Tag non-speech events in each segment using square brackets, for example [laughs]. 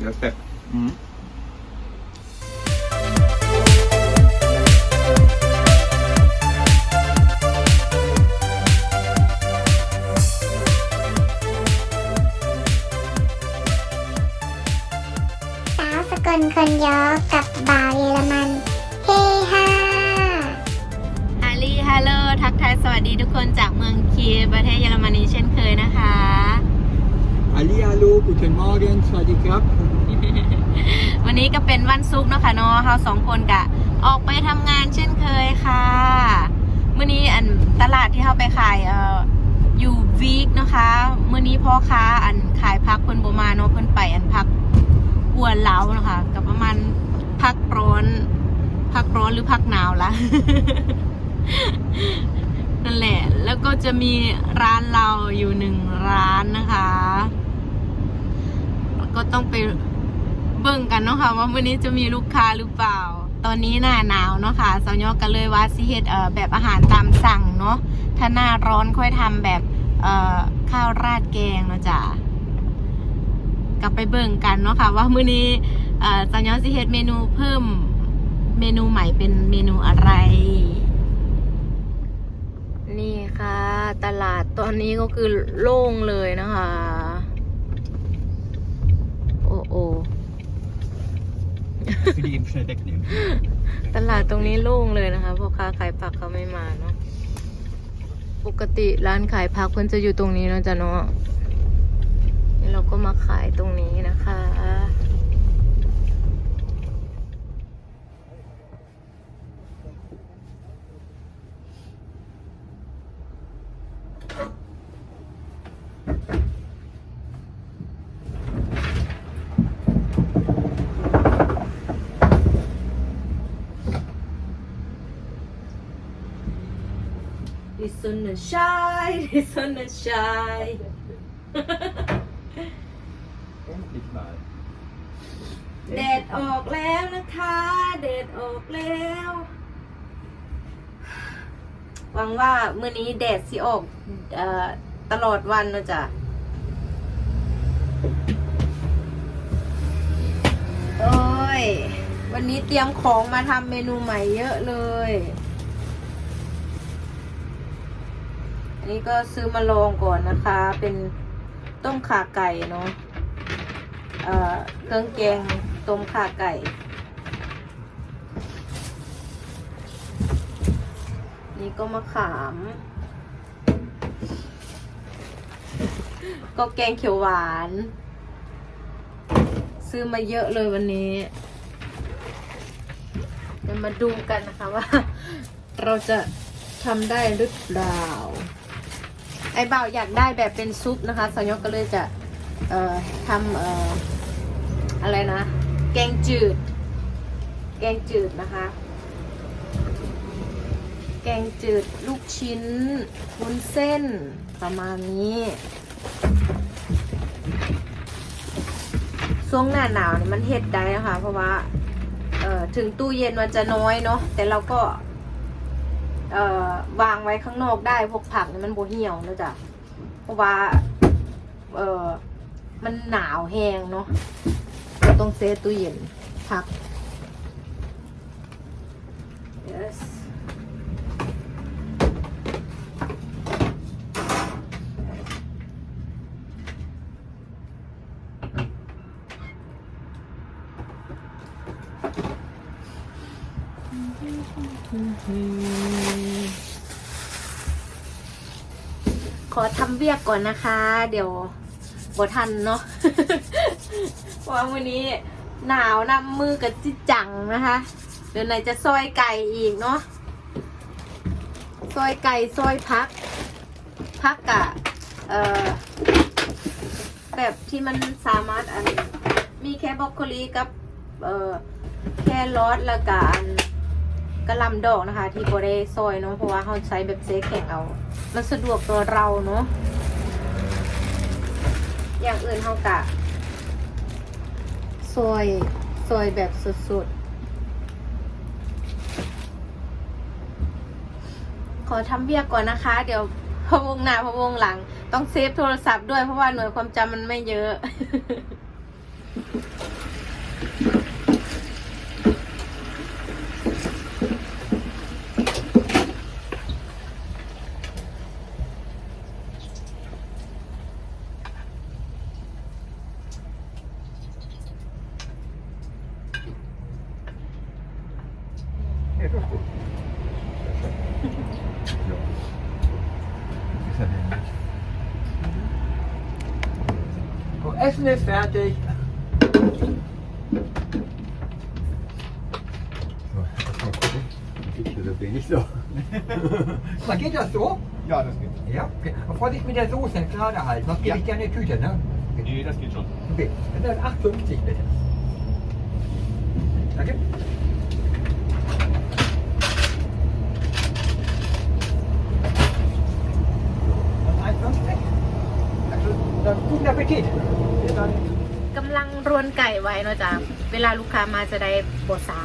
Just det. Mm. สาวสกลคนยอกับบ่าวเยอรมัน เฮฮาฮัลลีฮัลโหลทักทายสวัสดีทุกคนจากเมืองคีย์ประเทศเยอรมนีเช่นเคยนะคะ Ali, hallo, guten Morgen, สวัสดีครับ วันนี้ก็เป็นวันศุกร์เนาะค่ะเนาะเราสองคนกะ ออกไปทำงานเช่นเคยค่ะมื่อนี้อันตลาดที่เราไปขายเอ่ออยู่วีคนะคะมื่อนี้พ่อค้าอันขายพักเพิ่นบ่มาเนาะเพิ่นไปอันพักหัวเหลานะคะกับประมาณพักร้อนพักร้อนหรือพักหนาวละนั่นแหละ แล้วก็จะมีร้านเราอยู่หนึ่งร้านนะคะ ก็ต้องไป เบิ่งกันเนาะค่ะว่าวันนี้จะมีลูกค้าหรือเปล่า ตอนนี้หน้าหนาวเนาะค่ะสาวยอกันเลยว่าสิเฮ็ดเอ่อแบบอาหารตามสั่งเนาะถ้าหน้าร้อนค่อยทำแบบเอ่อข้าวราดแกงเนาะจ้ะกลับไปเบิ่งกันเนาะค่ะว่ามื้อนี้เอ่อสาวยอสิเฮ็ดเมนูเพิ่มเมนูใหม่เป็นเมนูอะไร นี่ค่ะ ตลาดตอนนี้ก็คือโล่งเลยนะคะ โอ้โอ Für die eben schnell wegnehmen. ตลาดตรงนี้โล่งเลยนะคะพ่อค้าขายผักเขาไม่มาเนาะปกติร้านขายผักเพิ่นจะอยู่ตรงนี้เนาะจ๊ะเนาะนี่เราก็มาขายตรงนี้นะคะ Die Sonne scheint, die Sonne scheint. Endlich mal. แดดออกแล้วนะคะแดดออกแล้วหวังว่ามื้อนี้แดดสิออกเอ่อตลอดวันเนอะจ๊ะโอ้ย วันนี้เตรียมของมาทำเมนูใหม่เยอะเลย อั นนี้ก็ซื้อมาลองก่อนนะคะ เป็นต้มขาไก่เนาะเอ่อเครื่องแกงต้มขาไก่ นี่ก็มะขาม ก็แกงเขียวหวาน ซื้อมาเยอะเลยวันนี้เดี๋ยวมาดูกันนะคะว่า เราจะทำได้หรือเปล่า อ้บ่าวอยากได้แบบเป็นซุปนะคะสัญญกก็เลยจะเอ่อทำเอ่ออะไรนะ แกงจืด แกงจืดนะคะ แกงจืดลูกชิ้นวุ้นเส้นประมาณนี้ช่วงหน้าหนาวเนี่ยมันเฮ็ดได้นะคะ เพราะว่าเอ่อถึงตู้เย็นมันจะน้อยเนาะแต่เราก็ เอ่อวางไว้ข้างนอกได้พวกผักเนี่ยมันโบเหี่ยวนะจ๊ะเพราะว่า เอ่อมันหนาวแห้งเนาะต้องเซฟตู้เย็นพัก yes ขอทำเวียกก่อนนะคะ เดี๋ยวบ่ทันเนาะ เพราะว่าวันนี้หนาวนำมือกับจิจังนะคะ เดี๋ยวไหนจะซอยไก่อีกเนาะ ซอยไก่ซอยพัก พักกะ เอ่อ แบบที่มันสามารถอัน มีแค่บรอกโคลีกับ เอ่อ แค่รอสล้วก็อัน กระลำดอกนะคะ ที่โบได้ซอยเนาะเพราะว่าเขาใช้แบบเซแข็งเอา มันสะดวกตัวเราเนาะอย่างอื่นเขากะซอยซอยแบบสุดๆ ขอทำเบียกก่อนนะคะ เดี๋ยวพะวงหน้าพะวงหลัง ต้องเซฟโทรศัพท์ด้วยเพราะว่าหน่วยความจำมันไม่เยอะ Essen ist fertig. Wenig so. [laughs] Geht das so? Ja, das geht. Ja, okay. Aber Vorsicht mit der Soße, gerade halten. Sonst gebe Ja. ich dir eine Tüte, ne? Nee, das geht schon. Okay, dann ist 8,50 bitte. Danke. Guten Appetit. Bis dann. กำลังรวนไก่ไว้เนาะจ๊ะ เวลาลูกค้ามาจะได้บซา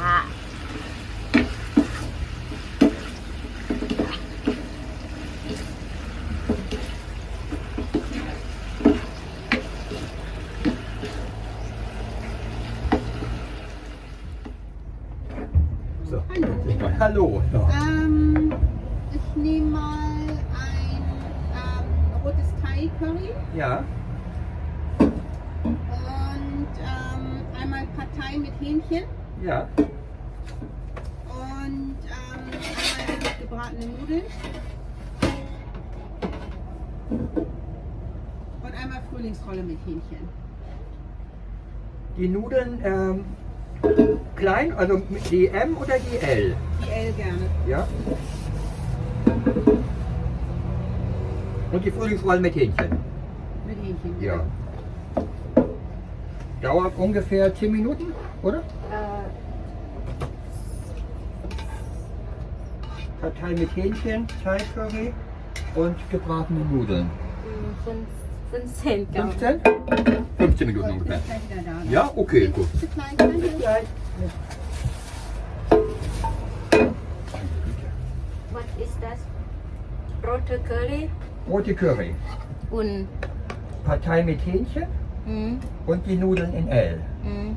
So, Hallo. endlich mal. Hallo. So. Ähm, ich nehme mal ein ähm, rotes Thai-Curry Ja, und ähm, einmal Partei mit Hähnchen ja. und ähm, einmal gebratene Nudeln und einmal Frühlingsrolle mit Hähnchen. Die Nudeln ähm, klein, also die M oder die L? Die L gerne. Ja. Und die Frühlingsrollen mit Hähnchen. Mit Hähnchen. Ja. genau. Dauert ungefähr 10 Minuten, oder? Äh. Partei mit Hähnchen, Thai-Curry und gebratene Nudeln. 15, 15? 15 Minuten ungefähr. Ja, okay, gut. Was ist das? Rote Curry? Rote Curry. Und Partei mit Hähnchen? Mhm. Und die Nudeln in L. Mhm.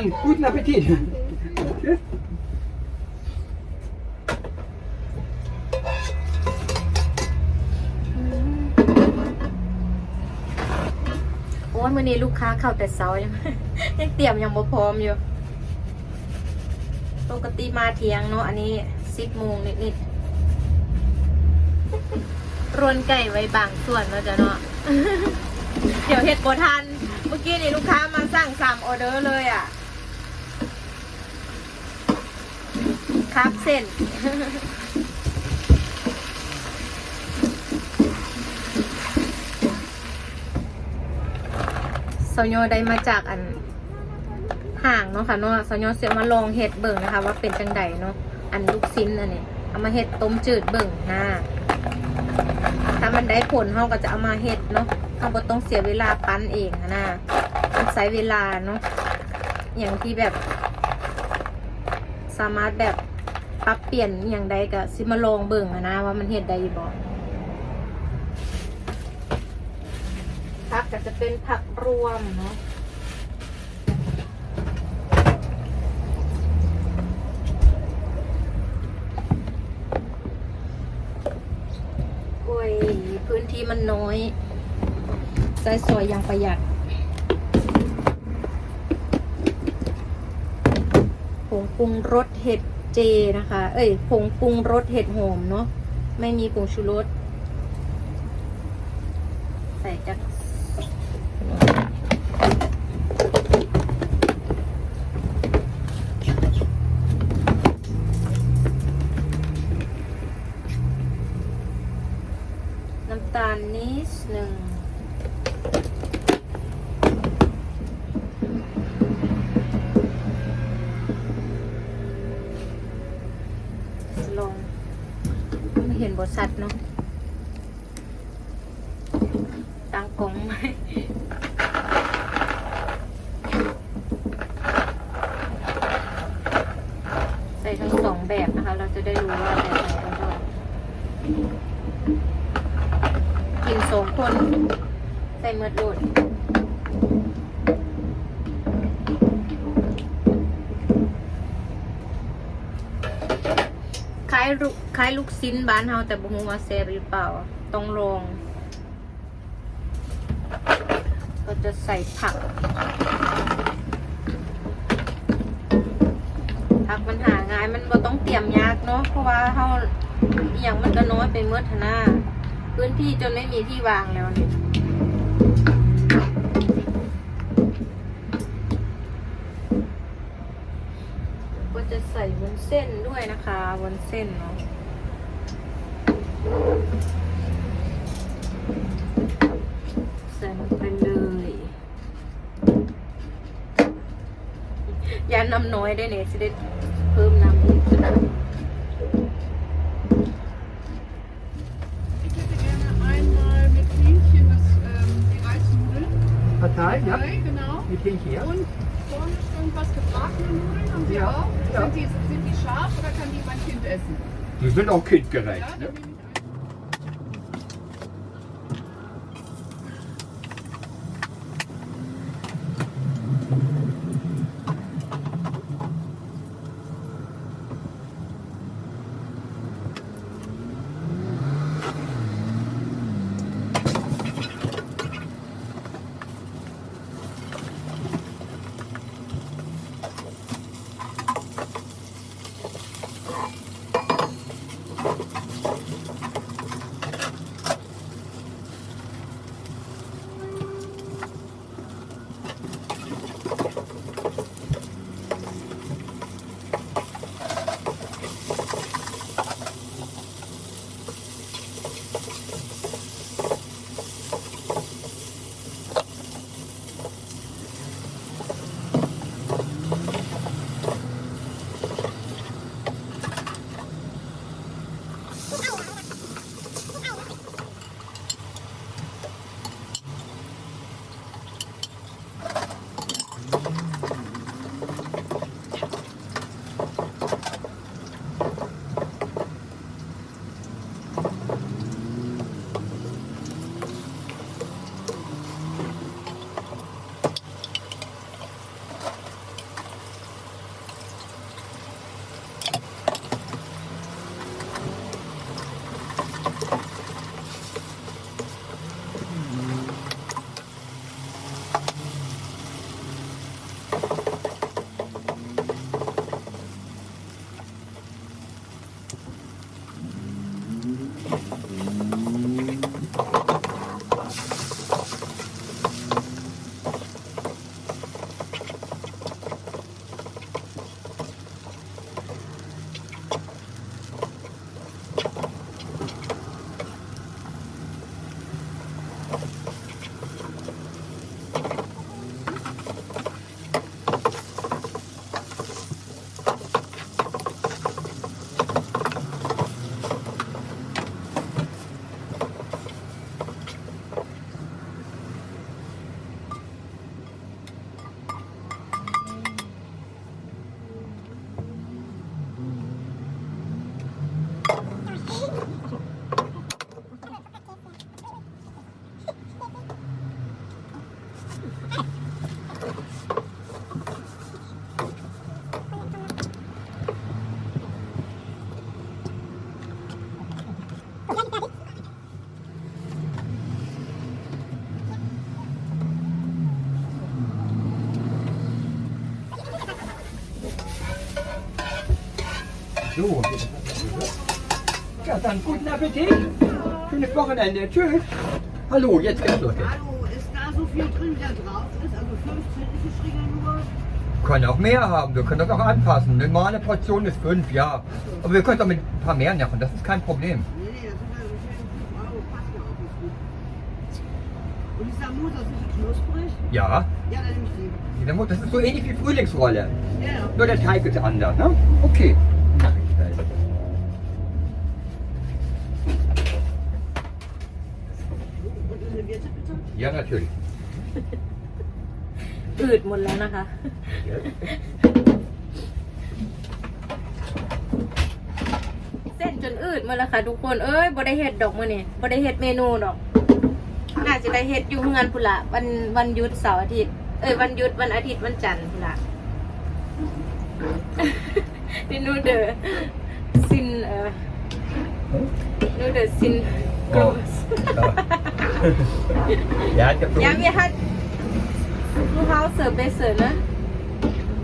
Dann guten Appetit. โอ้ยมื่อนี้ลูกค้าเข้าแต่เช้ายังยังเตรียมยังบ่พร้อมอยู่ ปกติมาเที่ยงเนาะอันนี้สิบโมงนิดๆรวนไก่ไว้บางส่วนเนาะจ้ะเนาะเดี๋ยวเฮ็ดบ่ทัน เมื่อกี้นี่ลูกค้ามาสั่งสามออเดอร์เลยอะ ครับเส้นซอยโยได้มาจากอันห่างเนาะค่ะเนาะซอยโยเสียมาลองเฮ็ดเบิ่งนะคะ ว่าเป็นจังใดเนาะอันลูกชิ้นอันนี้เอามาเฮ็ดต้มจืดเบิ่งนะถ้ามันได้ผลเฮาก็จะเอามาเฮ็ดเนาะเฮาบ่ต้องเสียเวลาปั้นเองนะมันใช้เวลาเนาะอย่างที่แบบสามารถแบบ รับเปลี่ยนอย่างใดก็สิมาลองเบิ่งอะนะว่ามันเฮ็ดได้บ่ผักก็จะเป็นผักรวมเนาะโอ้ยพื้นที่มันน้อยใช้สวยอย่างประหยัดผงปรุงรสเห็ด เจนะคะ เอ้ยผงปรุงรสเห็ดหอมเนาะไม่มีผงชูรส ไม่เห็นบทสัตว์เนาะตังกลงไหมใส่ทั้งสองแบบนะคะ เราจะได้รู้ว่าแบบไหนอร่อยกินสองคนใส่เมือดโดดคล้ายลู ล้ายลูกชิ้นบ้านเฮาแต่บ่ฮู้ว่าแซ่บหรือเปล่า ต้องลอง ก็จะใส่ผัก ผักมันหาง่ายมันบ่ต้องเตรียมยากเนาะเพราะว่าเฮาอย่างมันก็น้อยไปเมื่อทนาพื้นที่จนไม่มีที่วางแล้วเนี่ยจะใส่วุ้นเส้นด้วยนะคะวุ้นเส้นเนาะ ใส่ลงไปเลยยาน้ำน้อยได้เนี่ยจะได้เพิ่มน้ำอีก Ich hätte gerne einmal mit Hähnchen das, ähm, die Reisnudeln. Partei, ja? Okay, genau. Mit Hähnchen, ja? Und vorne ist irgendwas gebratene Nudeln, haben Sie Ja, auch? ja. Sind, die, sind die scharf oder kann die mein Kind essen? Die sind auch Ja, kindgerecht. dann Ne? So. Ja, dann guten Appetit. Schönes Wochenende. Tschüss. Hallo, jetzt geht's los. Hallo, ist da so viel drin, wie da drauf ist? Also 15 ist Stringer nur. Können auch mehr haben, wir können das auch anpassen. Eine normale Portion ist fünf, ja. Aber wir können auch mit ein paar mehr machen, das ist kein Problem. Nee, nee, das sind ja so 5 Euro, passt ja auch nicht gut. Und die Samosa, sind die knusprig? Ja, Ja, dann nehme ich die. das ist so ähnlich wie Frühlingsrolle. Ja. Nur der Teig ist anders, ne? Okay. อืดหมดแล้วนะคะเส้นจนอืดหมาแล้วค่ะ ทุกคนเอ้ยบ่ได้เฮ็ดดอกมื้อนี้บ่ได้เฮ็ดเมนูดอก น่าจะได้เฮ็ดอยู่เฮือนพุ่นละวันวันหยุดเสาร์อาทิตย์เอ้ยวันหยุดวันอาทิตย์วันจันทร์พุ่นละนี่นูเดอซินเอ่อนูเดอซิน Oh. ja, ich hab so Ja, wir hat zu Hause besser, ne?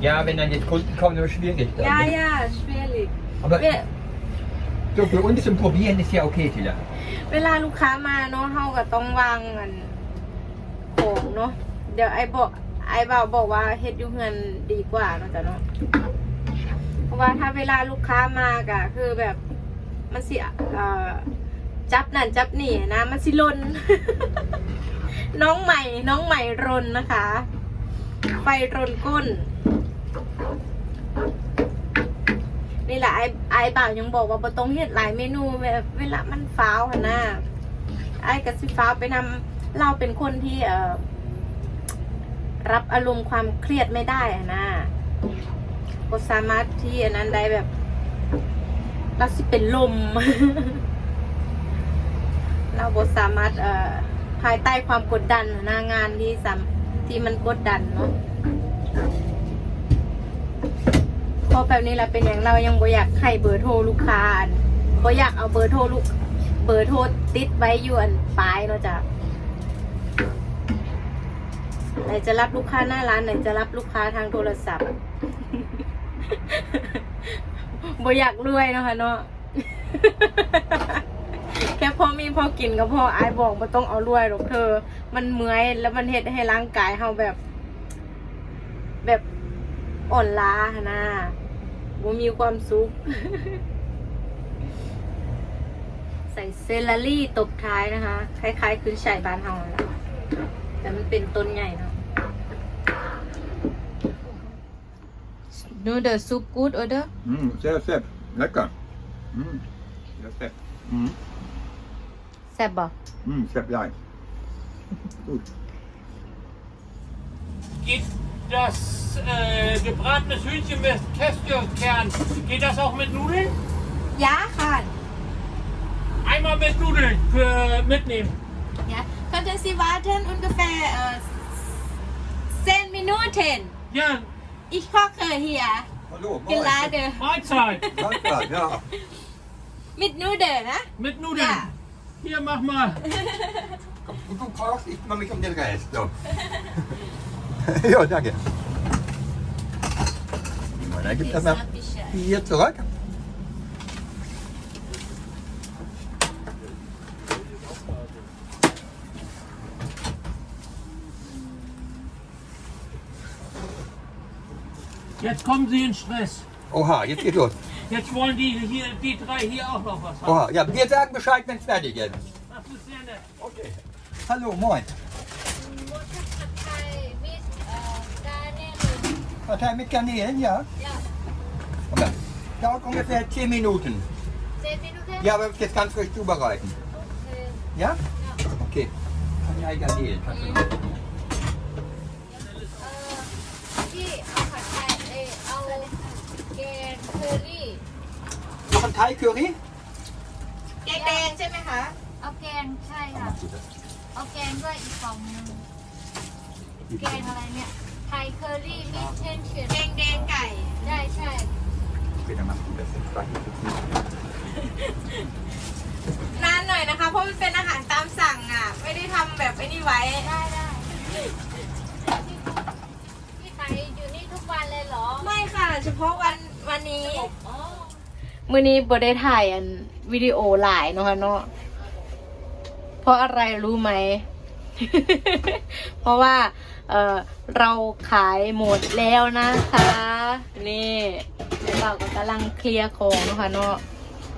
ja, wenn dann jetzt Kunden kommen, ist schwierig. dann, Ja, ne? ja, schwierig. Aber Wir, so für uns zum Probieren ist ja okay, Tila. เวลาลูกค้ามาเนาะเฮาก็ต้องวางอันของเนาะ เดี๋ยวไอ้บอกไอ้บ่าวบอกว่าเฮ็ดอยู่เฮือนดีกว่าเนาะจ้ะเนาะ เพราะว่าถ้าเวลาลูกค้ามาก็คือแบบมันสิเอ่อ จับนั่นจับนี่นะมันสิลน น้องใหม่น้องใหม่รนนะคะ ไฟรนก้น นี่แหละไอ้ไอ้บ่าวยังบอกว่าบ่ต้องเฮ็ดหลายเมนูแบบเวลามันฟ้าวหั่นน่ะไอ้กับสิฟ้าวไปนำเราเป็นคนที่เออรับอารมณ์ความเครียดไม่ได้อะนะก็สามารถที่อันนั้นได้แบบเราสิเป็นลม เราบ่สามารถเอ่อภายใต้ความกดดันหั้นนะงานที่สามที่มันกดดันเนาะพอแบบนี้แหละเป็นอย่างเรายังบ่อยากให้เบอร์โทรลูกค้าบ่อยากเอาเบอร์โทรลูกเบอร์โทรติดไว้อยู่อันปลายเนาะจ้ะไหนจะรับลูกค้าหน้าร้านไหนจะรับลูกค้าทางโทรศัพท์บ่อยากรวยเนาะค่ะเนาะ แค่พอมีพอกินก็พออายบอกบ่ต้องเอารวยหรอกเธอ มันเมื่อยแล้วมันเฮ็ดให้ร่างกายเฮาแบบ แบบอ่อนล้าหั้นนะบ่มีความสุข ใส่เซลลารี่ตบท้ายนะคะ คล้ายๆ คือฉ่ายบานเฮาแหละแต่มันเป็นต้นใหญ่เนาะ Nur der Soup gut, oder? Mm, sehr, sehr lecker. Mm, sehr, sehr. Mm, แซ่บบ่ mm, sehr ja. Gut. Geht das äh, gebratenes Hühnchen mit Kästcherkern, geht das auch mit Nudeln? ยาค่ะ Einmal mit Nudeln für mitnehmen. Ja. Könnten Sie warten ungefähr äh, 10 Minuten? Ja, Ich koche hier Hallo, gerade Mahlzeit. Danke, ja. mit Nudeln, ne? mit Nudeln. Ja. Hier, mach mal. Und du brauchst, ich kümmere mich um den Rest. So. [laughs] ja, danke. Dann gibt es mal hier zurück. Jetzt kommen Sie in Stress. Oha, jetzt geht's los. Jetzt wollen die hier, die drei hier auch noch was haben. Oha, ja, wir sagen Bescheid, wenn es fertig ist. Das ist sehr nett. Okay. Hallå, moin. Partei mit Garnelen, ja? Ja. Okay. Dauert ungefähr 10 Minuten. Ja, aber jetzt ganz ruhig zubereiten. Ja? Okay. Partei Garnelen. du noch? Noch ein Thai Curry? แดงๆใช่ไหมคะเอาแกงใช่ค่ะ เอาแกงด้วยอีกกล่องหนึงแกงอะไรเนี่ยไทยเคอรี่มิเชนเชียแดงแดงๆไก่ใช่ใช่ Später machst du das. Das weiß ich jetzt nicht. นานหน่อยนะคะ เพราะมันเป็นอาหารตามสั่งอะ ไม่ได้ทำแบบไอ้นี่ไว้ ได้ได้พี่ขายอยู่นี่ทุกวันเลยเหรอ ไม่ค่ะ เฉพาะวันวันนี้อ๋อ มื้อนี้บได้ถ่ายอันวิดีโอหลายเนาะคะเนาะ เพราะอะไรรู้ไหม เพราะว่า เออเราขายหมดแล้วนะคะ นี่เราก็กำลังเคลียร์ของเนาะคะเนาะ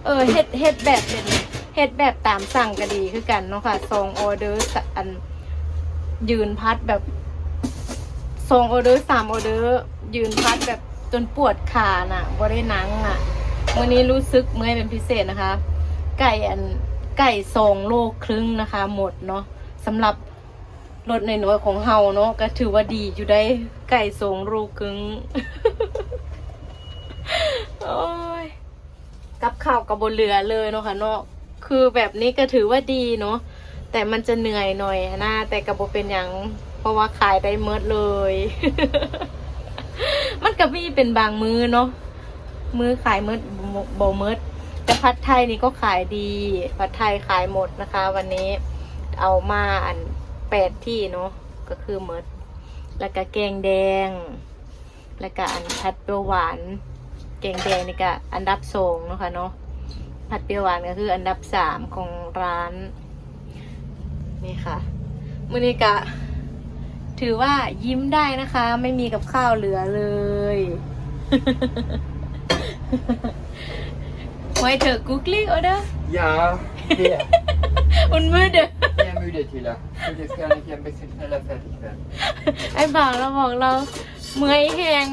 เออเฮ็ดเฮ็ดแบบเป็นเฮ็ดแบบตามสั่งก็ดีคือกันเนาะค่ะซองออเดอร์อันยืนพัดแบบซองออเดอร์สามออเดอร์ยืนพัดแบบจนปวดขาน่ะบ่ได้นังอะ วันนี้รู้สึกเมื่อยเป็นพิเศษนะคะ ไก่อันไก่สองโลครึ่งนะคะ หมดเนาะสำหรับรถในน้อยของเฮาเนาะก็ถือว่าดีอยู่ได้ไก่สองโลครึ่งโอ้ยกับข้าวกับบนเรือเลยเนาะค่ะเนาะคือแบบนี้ก็ถือว่าดีเนาะแต่มันจะเหนื่อยหน่อยนะแต่กับบเป็นอย่างเพราะว่าขายได้เมิดเลย มันก็มีเป็นบางมือเนาะมือขายเมิด โบมิดแต่ผัดไทยนี่ก็ขายดี ผัดไทยขายหมดนะคะ วันนี้เอามาอันแปดที่เนาะก็คือเมิดแล้วก็แกงแดง แล้วก็อันผัดเปรี้ยวหวาน แกงแดงนี่ก็อันดับสองเนาะค่ะเนาะผัดเปรี้ยวหวานก็คืออันดับสามของร้าน นี่ค่ะมื้อนี้ก็ถือว่ายิ้มได้นะคะ ไม่มีกับข้าวเหลือเลย ไว้เถอะกุ๊กลิกเอาเด้อ Ja, wer? อุ่นมือเด้อ Sehr müde, Tila. Ich würde jetzt gerne hier ein bisschen schneller fertig werden. ไอ้บ่าวเราบอกเราเมื่อยแหง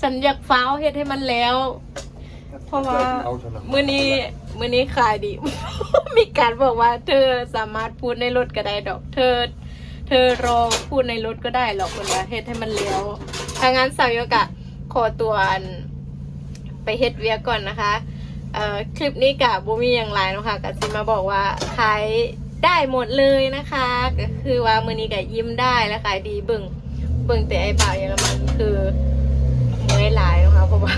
ฉันอยากฟ้าวเฮ็ดให้มันแล้ว เพราะว่า Auto noch. มื้อนี้มื้อนี้ขายดี มีการบอกว่า เธอสามารถพูดในรถก็ได้ดอก เธอ เธอรอพูดในรถก็ได้หรอกคนว่าเฮ็ดให้มันเลี้ยวถ้างั้นสาวโยกะขอตัวอันไปเฮ็ดเวียกก่อนนะคะ เอ่อคลิปนี้กะบูมีอย่างไรนะคะกะสิมาบอกว่าขายได้หมดเลยนะคะก็คือว่ามือนี้กะยิ้มได้และขายดีเบิ่งเบิ่งแต่ไอ้บ่าวเยอรมันคือเมื่อยหลายนะคะเพราะว่า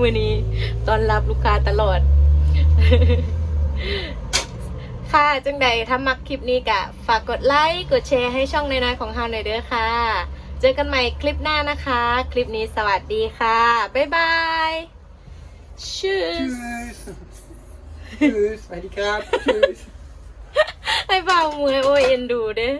มือนี้ตอนรับลูกค้าตลอด ค่ะจังใดถ้ามักคลิปนี้กะฝากกดไลค์กดแชร์ให้ช่องน้อยๆของเฮาหน่อยเด้อค่ะ เจอกันใหม่คลิปหน้านะคะ คลิปนี้สวัสดีค่ะ บ๊ายบาย ชื่อ Tschüss. Tschüss, meine Grab. Tschüss. ให้เบามือโอ้ยเอ็นดูเด้อ